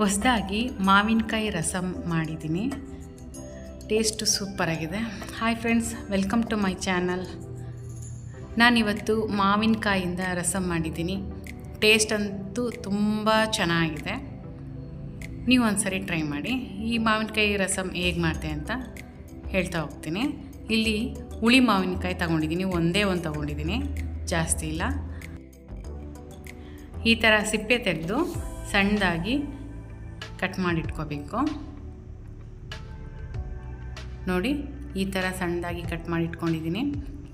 ಹೊಸದಾಗಿ ಮಾವಿನಕಾಯಿ ರಸಂ ಮಾಡಿದ್ದೀನಿ. Taste ಸೂಪರಾಗಿದೆ. Hi friends, welcome to my channel. ನಾನಿವತ್ತು ಮಾವಿನಕಾಯಿಂದ ರಸಂ ಮಾಡಿದ್ದೀನಿ. ಟೇಸ್ಟ್ ಅಂತೂ ತುಂಬ ಚೆನ್ನಾಗಿದೆ. ನೀವು ಒಂದ್ಸರಿ ಟ್ರೈ ಮಾಡಿ. ಈ ಮಾವಿನಕಾಯಿ ರಸಂ ಹೇಗೆ ಮಾಡ್ತೆ ಅಂತ ಹೇಳ್ತಾ ಹೋಗ್ತೀನಿ. ಇಲ್ಲಿ ಹುಳಿ ಮಾವಿನಕಾಯಿ ತಗೊಂಡಿದ್ದೀನಿ. ಒಂದೇ ಒಂದು ತಗೊಂಡಿದ್ದೀನಿ. ಜಾಸ್ತಿ ಇಲ್ಲ. ಈ ಥರ ಸಿಪ್ಪೆ ತೆಗೆದು ಸಣ್ಣದಾಗಿ ಕಟ್ ಮಾಡಿ ಇಟ್ಕೋಬೇಕು ನೋಡಿ, ಈ ಥರ ಸಣ್ಣದಾಗಿ ಕಟ್ ಮಾಡಿ ಇಟ್ಕೊಂಡಿದ್ದೀನಿ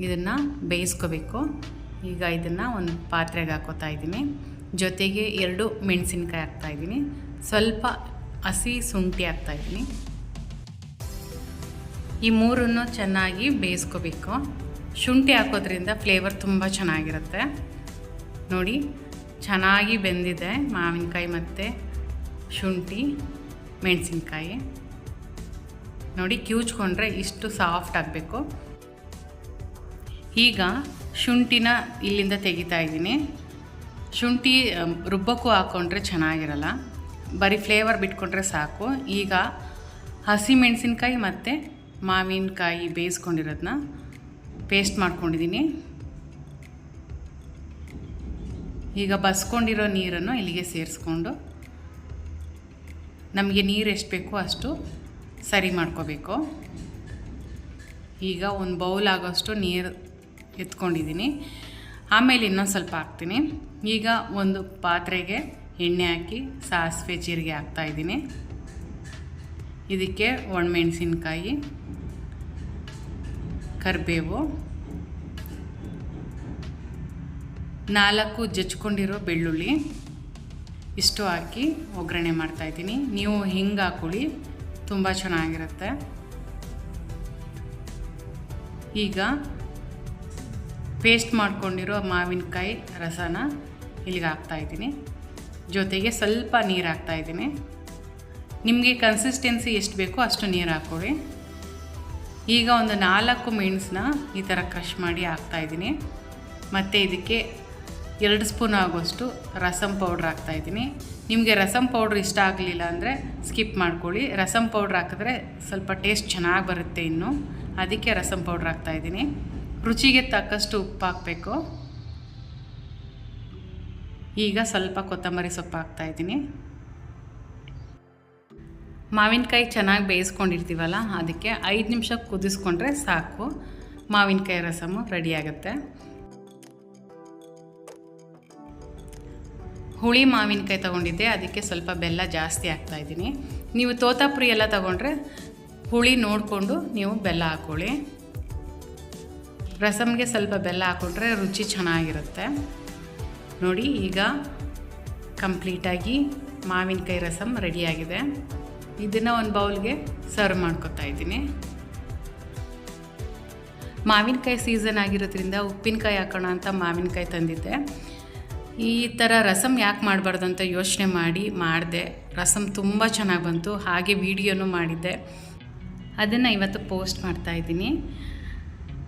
ಇದನ್ನು ಬೇಯಿಸ್ಕೋಬೇಕು. ಈಗ ಇದನ್ನು ಒಂದು ಪಾತ್ರೆಗೆ ಹಾಕೋತಾ ಇದ್ದೀನಿ. ಜೊತೆಗೆ ಎರಡು ಮೆಣಸಿನ್ಕಾಯಿ ಹಾಕ್ತಾಯಿದ್ದೀನಿ ಸ್ವಲ್ಪ ಹಸಿ ಶುಂಠಿ ಹಾಕ್ತಾಯಿದ್ದೀನಿ ಈ ಮೂರನ್ನು ಚೆನ್ನಾಗಿ ಬೇಯಿಸ್ಕೋಬೇಕು. ಶುಂಠಿ ಹಾಕೋದ್ರಿಂದ ಫ್ಲೇವರ್ ತುಂಬ ಚೆನ್ನಾಗಿರುತ್ತೆ. ನೋಡಿ, ಚೆನ್ನಾಗಿ ಬೆಂದಿದೆ ಮಾವಿನಕಾಯಿ ಮತ್ತು. ಶುಂಠಿ, ಮೆಣಸಿನ್ಕಾಯಿ. ನೋಡಿ ಕಿವುಚ್ಕೊಂಡ್ರೆ ಇಷ್ಟು ಸಾಫ್ಟ್ ಆಗಬೇಕು. ಈಗ ಶುಂಠಿನ ಇಲ್ಲಿಂದ ತೆಗಿತಾ ಇದ್ದೀನಿ. ಶುಂಠಿ ರುಬ್ಬಕ್ಕೂ ಹಾಕ್ಕೊಂಡ್ರೆ ಚೆನ್ನಾಗಿರಲ್ಲ. ಬರೀ ಫ್ಲೇವರ್ ಬಿಟ್ಕೊಂಡ್ರೆ ಸಾಕು. ಈಗ ಹಸಿ ಮೆಣಸಿನ್ಕಾಯಿ ಮತ್ತು ಮಾವಿನಕಾಯಿ ಬೇಯಿಸ್ಕೊಂಡಿರೋದನ್ನ ಪೇಸ್ಟ್ ಮಾಡ್ಕೊಂಡಿದ್ದೀನಿ. ಈಗ ಬಸ್ಕೊಂಡಿರೋ ನೀರನ್ನು ಇಲ್ಲಿಗೆ ಸೇರಿಸ್ಕೊಂಡು ನಮಗೆ ನೀರು ಎಷ್ಟು ಬೇಕೋ ಅಷ್ಟು ಸರಿ ಮಾಡ್ಕೋಬೇಕು. ಈಗ ಒಂದು ಬೌಲ್ ಆಗೋಷ್ಟು ನೀರು ಎತ್ಕೊಂಡಿದ್ದೀನಿ ಆಮೇಲೆ ಇನ್ನೊಂದು ಸ್ವಲ್ಪ ಹಾಕ್ತೀನಿ. ಈಗ ಒಂದು ಪಾತ್ರೆಗೆ ಎಣ್ಣೆ ಹಾಕಿ ಸಾಸಿವೆ ಜೀರಿಗೆ ಹಾಕ್ತಾಯಿದ್ದೀನಿ ಇದಕ್ಕೆ ಒಣಮೆಣಸಿನ್ಕಾಯಿ, ಕರಿಬೇವು, ನಾಲ್ಕು ಜಚ್ಕೊಂಡಿರೋ ಬೆಳ್ಳುಳ್ಳಿ ಇಷ್ಟು ಹಾಕಿ ಒಗ್ಗರಣೆ ಮಾಡ್ತಾಯಿದ್ದೀನಿ ನೀವು ಹಿಂಗೆ ಹಾಕೊಳ್ಳಿ ತುಂಬ ಚೆನ್ನಾಗಿರುತ್ತೆ. ಈಗ ಪೇಸ್ಟ್ ಮಾಡ್ಕೊಂಡಿರೋ ಮಾವಿನಕಾಯಿ ರಸನ ಇಲ್ಲಿಗೆ ಹಾಕ್ತಾಯಿದ್ದೀನಿ ಜೊತೆಗೆ ಸ್ವಲ್ಪ ನೀರು ಹಾಕ್ತಾಯಿದ್ದೀನಿ ನಿಮಗೆ ಕನ್ಸಿಸ್ಟೆನ್ಸಿ ಎಷ್ಟು ಬೇಕೋ ಅಷ್ಟು ನೀರು ಹಾಕ್ಕೊಳ್ಳಿ. ಈಗ ಒಂದು ನಾಲ್ಕು ಮೆಣಸನ್ನ ಈ ಥರ ಕ್ರಷ್ ಮಾಡಿ ಹಾಕ್ತಾಯಿದ್ದೀನಿ ಮತ್ತು ಇದಕ್ಕೆ ಎರಡು ಸ್ಪೂನ್ ಆಗೋಷ್ಟು ರಸಂ ಪೌಡ್ರ್ ಹಾಕ್ತಾಯಿದ್ದೀನಿ ನಿಮಗೆ ರಸಂ ಪೌಡ್ರ್ ಇಷ್ಟ ಆಗಲಿಲ್ಲ ಅಂದರೆ ಸ್ಕಿಪ್ ಮಾಡ್ಕೊಳ್ಳಿ. ರಸಂ ಪೌಡ್ರ್ ಹಾಕಿದ್ರೆ ಸ್ವಲ್ಪ ಟೇಸ್ಟ್ ಚೆನ್ನಾಗಿ ಬರುತ್ತೆ ಇನ್ನು. ಅದಕ್ಕೆ ರಸಂ ಪೌಡ್ರ್ ಹಾಕ್ತಾಯಿದ್ದೀನಿ ರುಚಿಗೆ ತಕ್ಕಷ್ಟು ಉಪ್ಪು ಹಾಕಬೇಕು. ಈಗ ಸ್ವಲ್ಪ ಕೊತ್ತಂಬರಿ ಸೊಪ್ಪು ಹಾಕ್ತಾಯಿದ್ದೀನಿ ಮಾವಿನಕಾಯಿ ಚೆನ್ನಾಗಿ ಬೇಯಿಸ್ಕೊಂಡಿರ್ತೀವಲ್ಲ, ಅದಕ್ಕೆ ಐದು ನಿಮಿಷ ಕುದಿಸ್ಕೊಂಡ್ರೆ ಸಾಕು. ಮಾವಿನಕಾಯಿ ರಸಮು ರೆಡಿ ಆಗುತ್ತೆ. ಹುಳಿ ಮಾವಿನಕಾಯಿ ತೊಗೊಂಡಿದ್ದೆ, ಅದಕ್ಕೆ ಸ್ವಲ್ಪ ಬೆಲ್ಲ ಜಾಸ್ತಿ ಹಾಕ್ತಾಯಿದ್ದೀನಿ ನೀವು ತೋತಾಪುರಿ ಎಲ್ಲ ತೊಗೊಂಡ್ರೆ ಹುಳಿ ನೋಡಿಕೊಂಡು ನೀವು ಬೆಲ್ಲ ಹಾಕ್ಕೊಳ್ಳಿ ರಸಮ್ಗೆ ಸ್ವಲ್ಪ ಬೆಲ್ಲ ಹಾಕ್ಕೊಂಡ್ರೆ ರುಚಿ ಚೆನ್ನಾಗಿರುತ್ತೆ. ನೋಡಿ, ಈಗ ಕಂಪ್ಲೀಟಾಗಿ ಮಾವಿನಕಾಯಿ ರಸಮ್ ರೆಡಿಯಾಗಿದೆ. ಇದನ್ನು ಒಂದು ಬೌಲ್ಗೆ ಸರ್ವ್ ಮಾಡ್ಕೊತಾ ಇದ್ದೀನಿ. ಮಾವಿನಕಾಯಿ ಸೀಸನ್ ಆಗಿರೋದ್ರಿಂದ ಉಪ್ಪಿನಕಾಯಿ ಹಾಕೋಣ ಅಂತ ಮಾವಿನಕಾಯಿ ತಂದಿದ್ದೆ. ಈ ಥರ ರಸಮ್ ಯಾಕೆ ಮಾಡಬಾರ್ದು ಅಂತ ಯೋಚನೆ ಮಾಡಿ ಮಾಡಿದೆ. ರಸಮ್ ತುಂಬ ಚೆನ್ನಾಗಿ ಬಂತು. ಹಾಗೆ ವಿಡಿಯೋನೂ ಮಾಡಿದ್ದೆ. ಅದನ್ನು ಇವತ್ತು ಪೋಸ್ಟ್ ಮಾಡ್ತಾಯಿದ್ದೀನಿ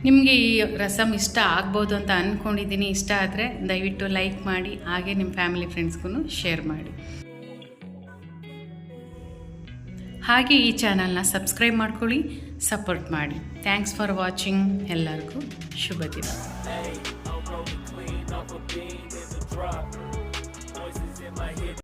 ನಿಮಗೆ ಈ ರಸಮ್ ಇಷ್ಟ ಆಗ್ಬೋದು ಅಂತ ಅಂದ್ಕೊಂಡಿದ್ದೀನಿ ಇಷ್ಟ ಆದರೆ ದಯವಿಟ್ಟು ಲೈಕ್ ಮಾಡಿ, ಹಾಗೆ ನಿಮ್ಮ ಫ್ಯಾಮಿಲಿ ಫ್ರೆಂಡ್ಸ್ಗೂ ಶೇರ್ ಮಾಡಿ. ಹಾಗೆ ಈ ಚಾನಲ್ನ ಸಬ್ಸ್ಕ್ರೈಬ್ ಮಾಡ್ಕೊಳ್ಳಿ, ಸಪೋರ್ಟ್ ಮಾಡಿ. Thanks for watching. ಎಲ್ಲರಿಗೂ ಶುಭ ದಿನ. Voices in my head.